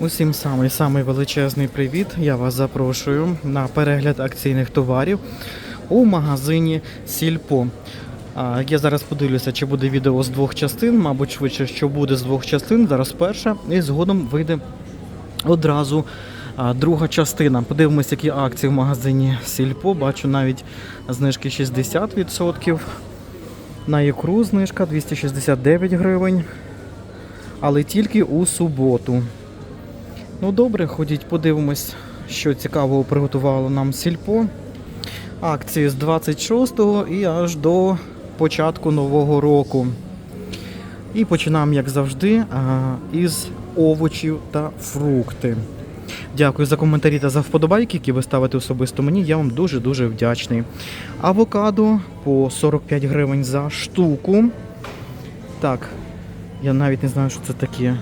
Усім самий самий величезний привіт. Я вас запрошую на перегляд акційних товарів у магазині Сільпо. Я зараз подивлюся, чи буде відео з двох частин. Мабуть, швидше, що буде з двох частин. Зараз перша, і згодом вийде одразу друга частина. Подивимось, які акції в магазині Сільпо. Бачу навіть знижки 60%. На ікру знижка 269 гривень. Але тільки у суботу. Ну добре, ходіть, подивимось, що цікавого приготувало нам сільпо. Акції з 26-го і аж до початку нового року. І починаємо, як завжди, із овочів та фрукти. Дякую за коментарі та за вподобайки, які ви ставите особисто мені. Я вам дуже-дуже вдячний. Авокадо по 45 гривень за штуку. Так, я навіть не знаю, що це таке.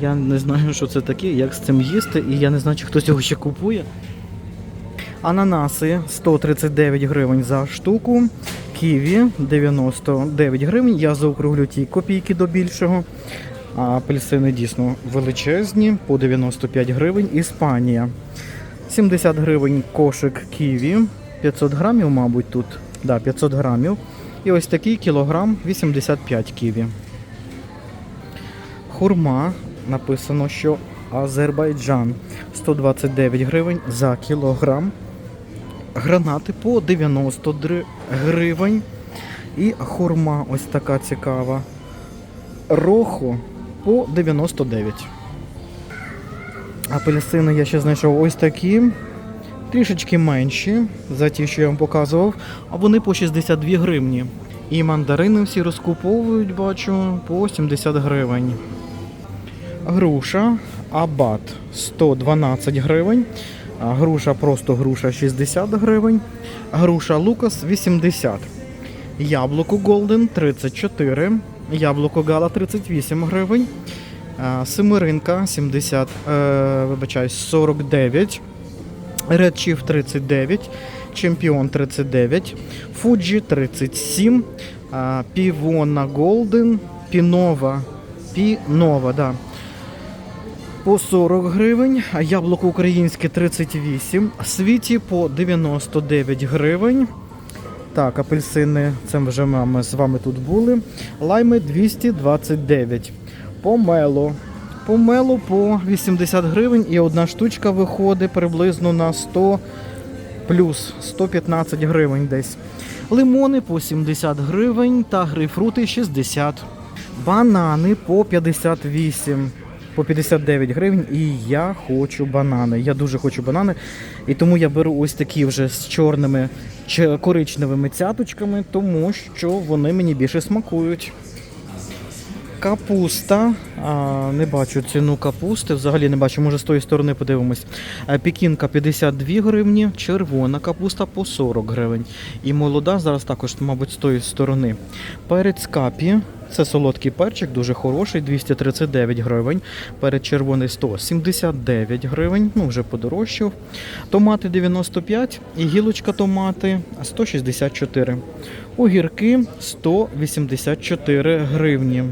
Я не знаю, що це таке, як з цим їсти, і я не знаю, чи хтось його ще купує. Ананаси 139 гривень за штуку. Ківі 99 гривень. Я заокруглю ті копійки до більшого. А апельсини дійсно величезні по 95 гривень. Іспанія. 70 гривень кошик ківі. 500 грамів, мабуть, тут. Да, 500 грамів. І ось такий кілограм 85 ківі. Хурма написано, що Азербайджан 129 гривень за кілограм. Гранати по 90 гривень. І хурма ось така цікава. Рохо по 99. Апельсини я ще знайшов ось такі. Трішечки менші за ті, що я вам показував, а вони по 62 гривні. І мандарини всі розкуповують, бачу, по 70 гривень. Груша Абат 112 гривень. Груша просто груша 60 гривень. Груша Лукас 80. Яблуко Голден 34. Яблуко Гала 38 гривень. А, Семеринка 70, е, вибачаюсь, 49. Red Chief 39. Чемпіон 39. Фуджі 37. Півона Голден. Пінова. Пінова, да по 40 гривень, яблуко українське 38, світі по 99 гривень. Так, апельсини, це вже ми з вами тут були. Лайми 229. Помело. Помело по 80 гривень і одна штучка виходить приблизно на 100 плюс 115 гривень десь. Лимони по 70 гривень та грейпфрути 60. Банани по 58 по 59 гривень, і я хочу банани. Я дуже хочу банани. І тому я беру ось такі вже з чорними коричневими цяточками, тому що вони мені більше смакують. Капуста. Не бачу ціну капусти. Взагалі не бачу, може з тої сторони подивимось. А, Пекінка 52 гривні, червона капуста по 40 гривень. І молода зараз також, мабуть, з тої сторони. Перець капі. Це солодкий перчик, дуже хороший, 239 гривень. Перед червоний 179 гривень, ну вже подорожчав. Томати 95 і гілочка томати 164. Огірки 184 гривні.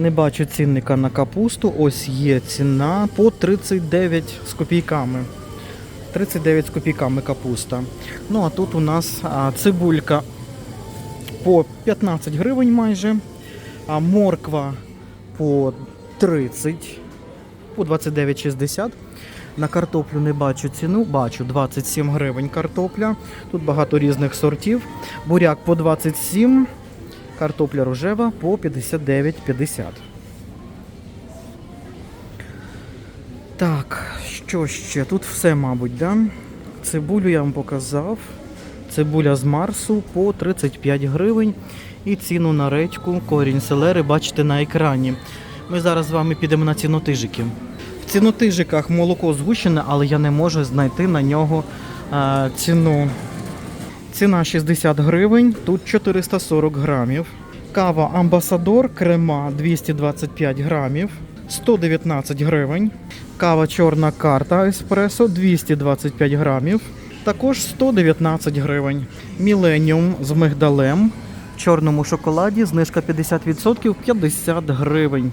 Не бачу цінника на капусту. Ось є ціна по 39 з копійками. 39 з копійками капуста. Ну а тут у нас цибулька по 15 гривень майже, а морква по 30, по 29,60. На картоплю не бачу ціну, бачу 27 гривень картопля. Тут багато різних сортів. Буряк по 27, картопля рожева по 59,50. Так, що ще? Тут все, мабуть, да? Цибулю я вам показав. Цибуля з Марсу по 35 гривень. І ціну на редьку, корінь селери бачите на екрані. Ми зараз з вами підемо на цінотижики. В цінотижиках молоко згущене, але я не можу знайти на нього е, ціну. Ціна 60 гривень, тут 440 грамів. Кава Амбасадор крема 225 грамів, 119 гривень. Кава чорна карта еспресо 225 грамів. також 119 гривень. Міленіум з мигдалем. В чорному шоколаді знижка 50% 50 гривень.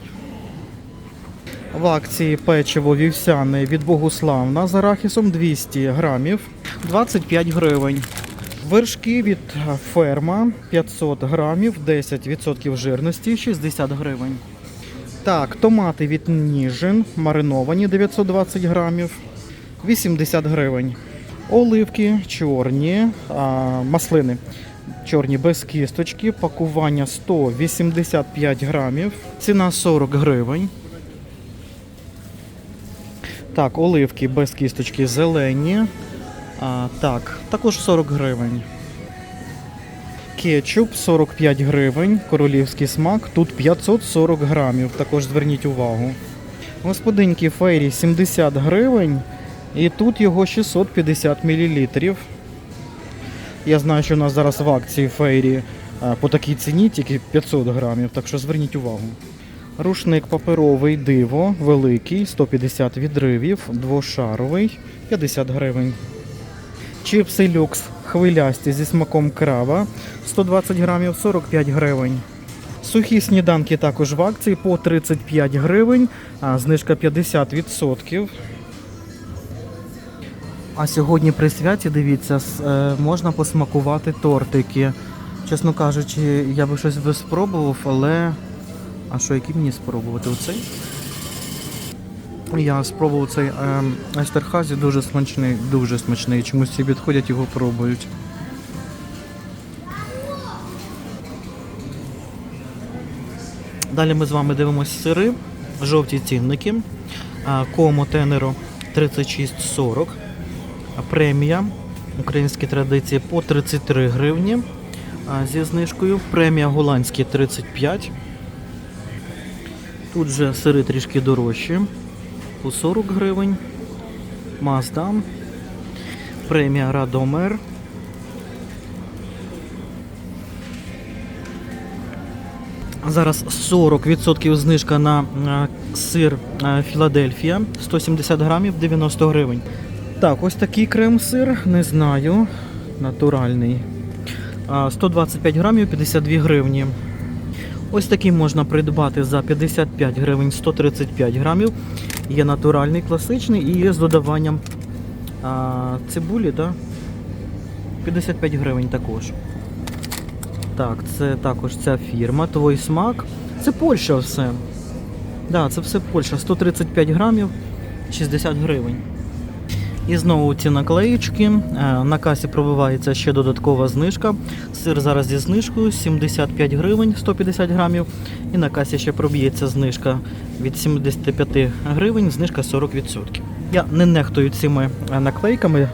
В акції печиво вівсяне від Богуславна з арахісом 200 грамів 25 гривень. Вершки від ферма 500 грамів 10% жирності 60 гривень. Так, томати від Ніжин мариновані 920 грамів 80 гривень. Оливки чорні, а, маслини чорні без кісточки, пакування 185 грамів, ціна 40 гривень. Так, оливки без кісточки зелені. А, так, також 40 гривень. Кетчуп 45 гривень, королівський смак, тут 540 грамів, також зверніть увагу. Господинки фейрі 70 гривень, і тут його 650 мл. Я знаю, що у нас зараз в акції фейрі по такій ціні тільки 500 грамів, так що зверніть увагу. Рушник паперовий диво, великий, 150 відривів, двошаровий, 50 гривень. Чипси люкс хвилясті зі смаком краба 120 грамів 45 гривень. Сухі сніданки також в акції по 35 гривень, а знижка 50%. А сьогодні при святі, дивіться, е, можна посмакувати тортики. Чесно кажучи, я би щось спробував, але. А що, який мені спробувати? Оцей? Я спробував цей ем, Естерхазі, дуже смачний, дуже смачний. Чомусь всі підходять, його пробують. Далі ми з вами дивимося сири, жовті цінники. Комо Тенеро 36,40. Премія українські традиції по 33 гривні зі знижкою. Премія голландські 35. Тут же сири трішки дорожчі по 40 гривень. Мазда. Премія Радомер. Зараз 40% знижка на сир е, Філадельфія. 170 грамів 90 гривень. Так, ось такий крем-сир, не знаю. Натуральний. 125 грамів 52 гривні. Ось такий можна придбати за 55 гривень 135 грамів. Є натуральний, класичний і є з додаванням а, цибулі, да? 55 гривень також. Так, це також ця фірма, твій смак. Це Польща все. Да, це все Польща. 135 грамів, 60 гривень. І знову ці наклеїчки. Е, На касі пробивається ще додаткова знижка. Сир зараз зі знижкою 75 гривень 150 грамів. І на касі ще проб'ється знижка від 75 гривень, знижка 40%. Я не нехтую цими е, наклейками.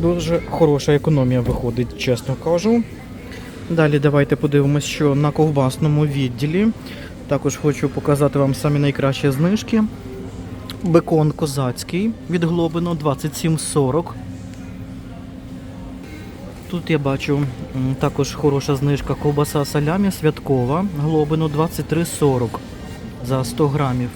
Дуже хороша економія виходить, чесно кажу. Далі давайте подивимось, що на ковбасному відділі. Також хочу показати вам самі найкращі знижки. Бекон козацький від Глобино 27,40. Тут я бачу також хороша знижка ковбаса салямі святкова Глобино 23,40 за 100 грамів.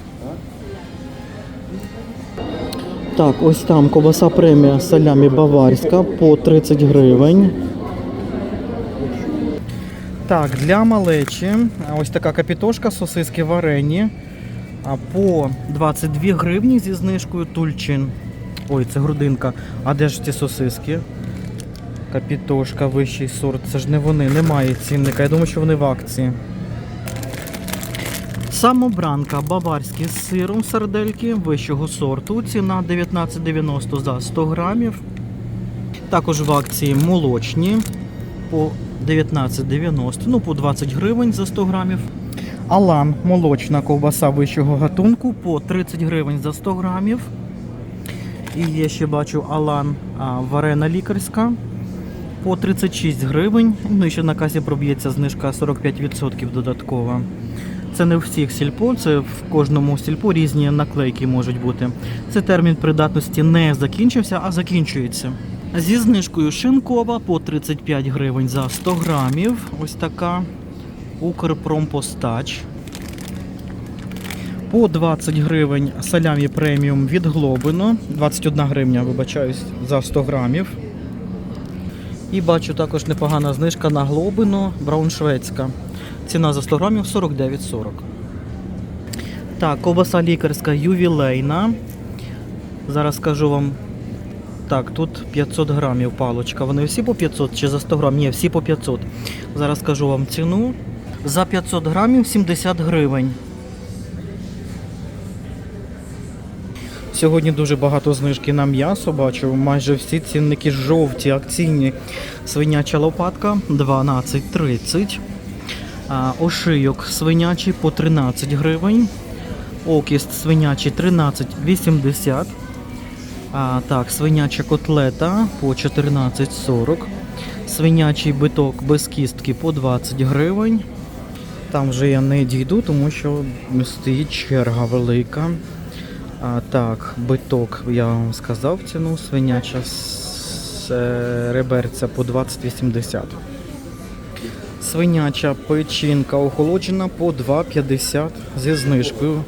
Так, ось там ковбаса премія салямі баварська по 30 гривень. Так, для малечі ось така капітошка, сосиски варені. А по 22 гривні зі знижкою тульчин. Ой, це грудинка. А де ж ці сосиски? Капітошка, вищий сорт. Це ж не вони, немає цінника. Я думаю, що вони в акції. Самобранка баварські з сиром сардельки вищого сорту. Ціна 19,90 за 100 грамів. Також в акції молочні по 19,90, ну по 20 гривень за 100 грамів. Алан молочна ковбаса вищого гатунку по 30 гривень за 100 грамів. І є ще бачу Алан а, варена лікарська по 36 гривень. Ну і ще на касі проб'ється знижка 45% додаткова. Це не у всіх сільпо, це в кожному сільпо різні наклейки можуть бути. Це термін придатності не закінчився, а закінчується. Зі знижкою шинкова по 35 гривень за 100 грамів. Ось така. Укрпромпостач. По 20 гривень салямі преміум від Глобино. 21 гривня, вибачаюсь, за 100 грамів. І бачу також непогана знижка на Глобино Брауншвецька. Ціна за 100 грамів 49,40. Так, ковбаса лікарська ювілейна. Зараз скажу вам. Так, тут 500 грамів палочка. Вони всі по 500 чи за 100 грамів? Ні, всі по 500. Зараз скажу вам ціну. За 500 грамів 70 гривень. Сьогодні дуже багато знижки на м'ясо. Бачу, майже всі цінники жовті, акційні. Свиняча лопатка 12,30. Ошийок свинячий по 13 гривень. Окіст свинячий 13,80. А, так, свиняча котлета по 14,40. Свинячий биток без кістки по 20 гривень. Там вже я не дійду, тому що стоїть черга велика. А, так, биток, я вам сказав ціну, свиняча с- е, реберця по 20,80. Свиняча печінка охолоджена по 2,50 зі знижкою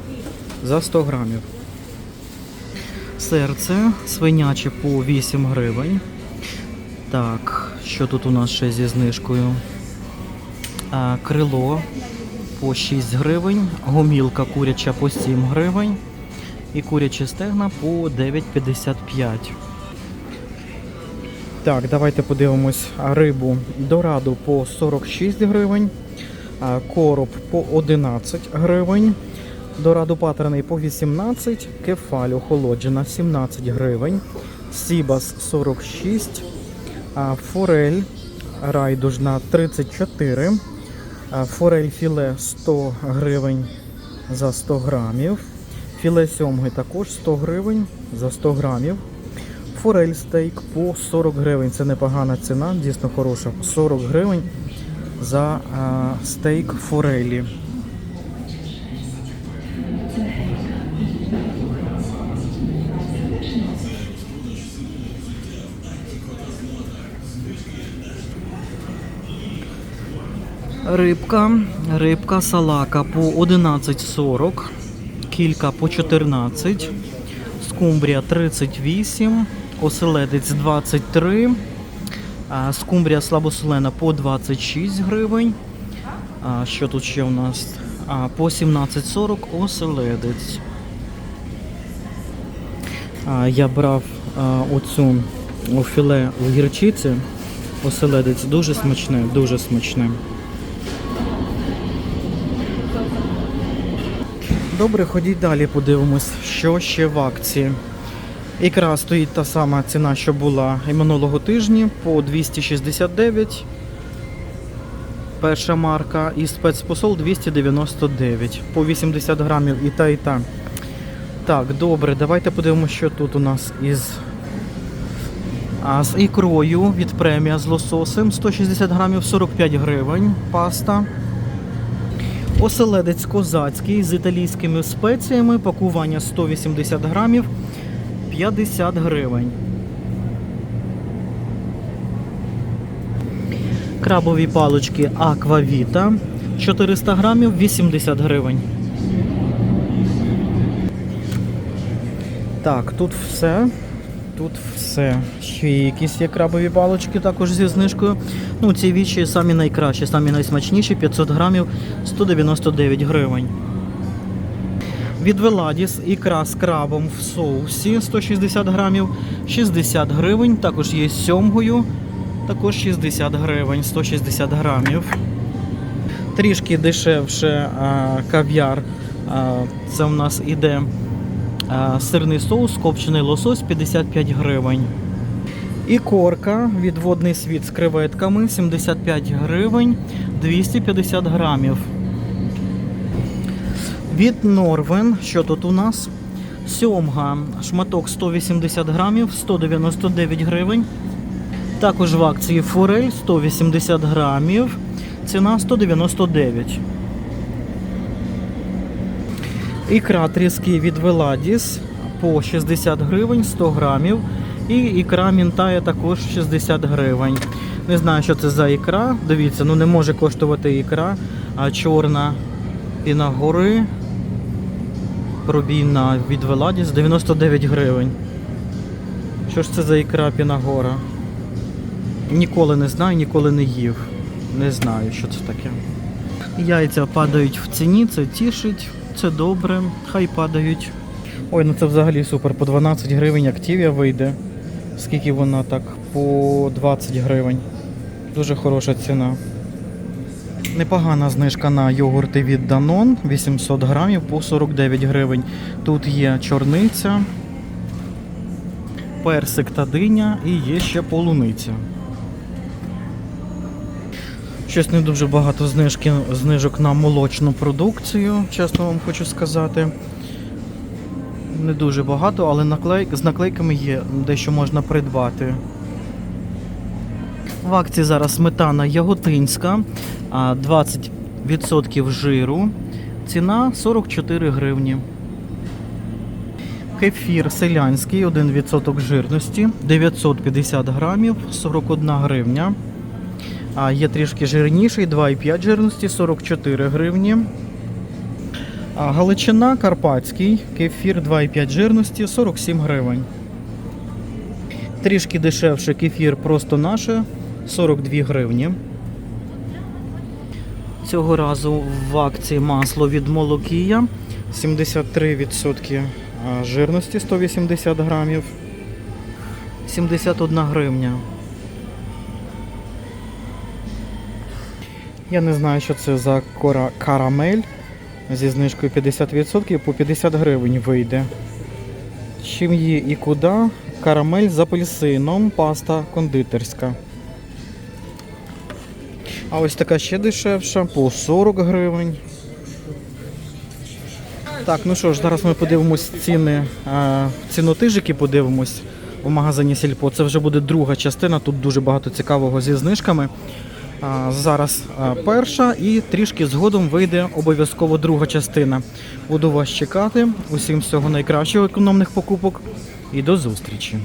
за 100 грамів. Серце свиняче по 8 гривень. Так, що тут у нас ще зі знижкою? Крило по 6 гривень, гомілка куряча по 7 гривень і курячі стегна по 9,55. Так, давайте подивимось рибу дораду по 46 гривень, короб по 11 гривень, дораду патерний по 18, кефаль охолоджена 17 гривень, сібас 46, форель райдужна 34, а, форель філе 100 гривень за 100 грамів. Філе сьомги також 100 гривень за 100 грамів. Форель стейк по 40 гривень. Це непогана ціна, дійсно хороша. 40 гривень за стейк форелі. Рибка, рибка салака по 11,40, кілька по 14, скумбрія 38, оселедець 23, скумбрія слабосолена по 26 гривень. Що тут ще у нас? По 17,40 оселедець. Я брав оцю філе в гірчиці. Оселедець дуже смачне, дуже смачне. Добре, ходіть далі, подивимось, що ще в акції. Ікра стоїть та сама ціна, що була і минулого тижня, по 269. Перша марка і спецпосол 299. По 80 грамів і та, і та. Так, добре, давайте подивимося, що тут у нас із. А з ікрою від премія з лососем 160 грамів 45 гривень. Паста. Оселедець козацький з італійськими спеціями, пакування 180 грамів, 50 гривень. Крабові палички Аквавіта 400 грамів, 80 гривень. Так, тут все. Тут все. Ще якісь є крабові палички також зі знижкою. Ну, ці вічі самі найкращі, самі найсмачніші, 500 грамів, 199 гривень. Від Веладіс ікра з крабом в соусі 160 грамів, 60 гривень. Також є з сьомгою, також 60 гривень, 160 грамів. Трішки дешевше а, кав'яр. Це у нас іде сирний соус, копчений лосось 55 гривень. І корка від світ з креветками 75 гривень 250 грамів. Від Норвен, що тут у нас? Сьомга, шматок 180 грамів, 199 гривень. Також в акції форель 180 грамів, ціна 199. Ікра тріски від Веладіс по 60 гривень 100 грамів. І ікра мінтає також 60 гривень. Не знаю, що це за ікра. Дивіться, ну не може коштувати ікра, а чорна і на гори. пробійна від Веладіс 99 гривень. Що ж це за ікра Пінагора? Ніколи не знаю, ніколи не їв. Не знаю, що це таке. Яйця падають в ціні, це тішить, це добре, хай падають. Ой, ну це взагалі супер. По 12 гривень Активія вийде. Скільки вона так? По 20 гривень. Дуже хороша ціна. Непогана знижка на йогурти від Danone, 800 грамів по 49 гривень. Тут є чорниця, персик та диня і є ще полуниця. Щось не дуже багато знижки, знижок на молочну продукцію, чесно вам хочу сказати. Не дуже багато, але наклей... з наклейками є, дещо можна придбати. В акції зараз сметана яготинська, 20% жиру. Ціна 44 гривні. Кефір селянський, 1% жирності, 950 грамів, 41 гривня. А є трішки жирніший, 2,5 жирності, 44 гривні. А Галичина Карпатський, кефір 2,5 жирності, 47 гривень. Трішки дешевше кефір просто наше, 42 гривні. Цього разу в акції масло від Молокія 73% жирності 180 грамів. 71 гривня. Я не знаю, що це за кора- карамель зі знижкою 50% по 50 гривень вийде. Чим є і куди? Карамель з апельсином, паста кондитерська. А ось така ще дешевша по 40 гривень. Так, ну що ж, зараз ми подивимось ціни, е, цінотижики подивимось у магазині Сільпо. Це вже буде друга частина, тут дуже багато цікавого зі знижками. Зараз перша і трішки згодом вийде обов'язково друга частина. Буду вас чекати. Усім всього найкращого економних покупок і до зустрічі.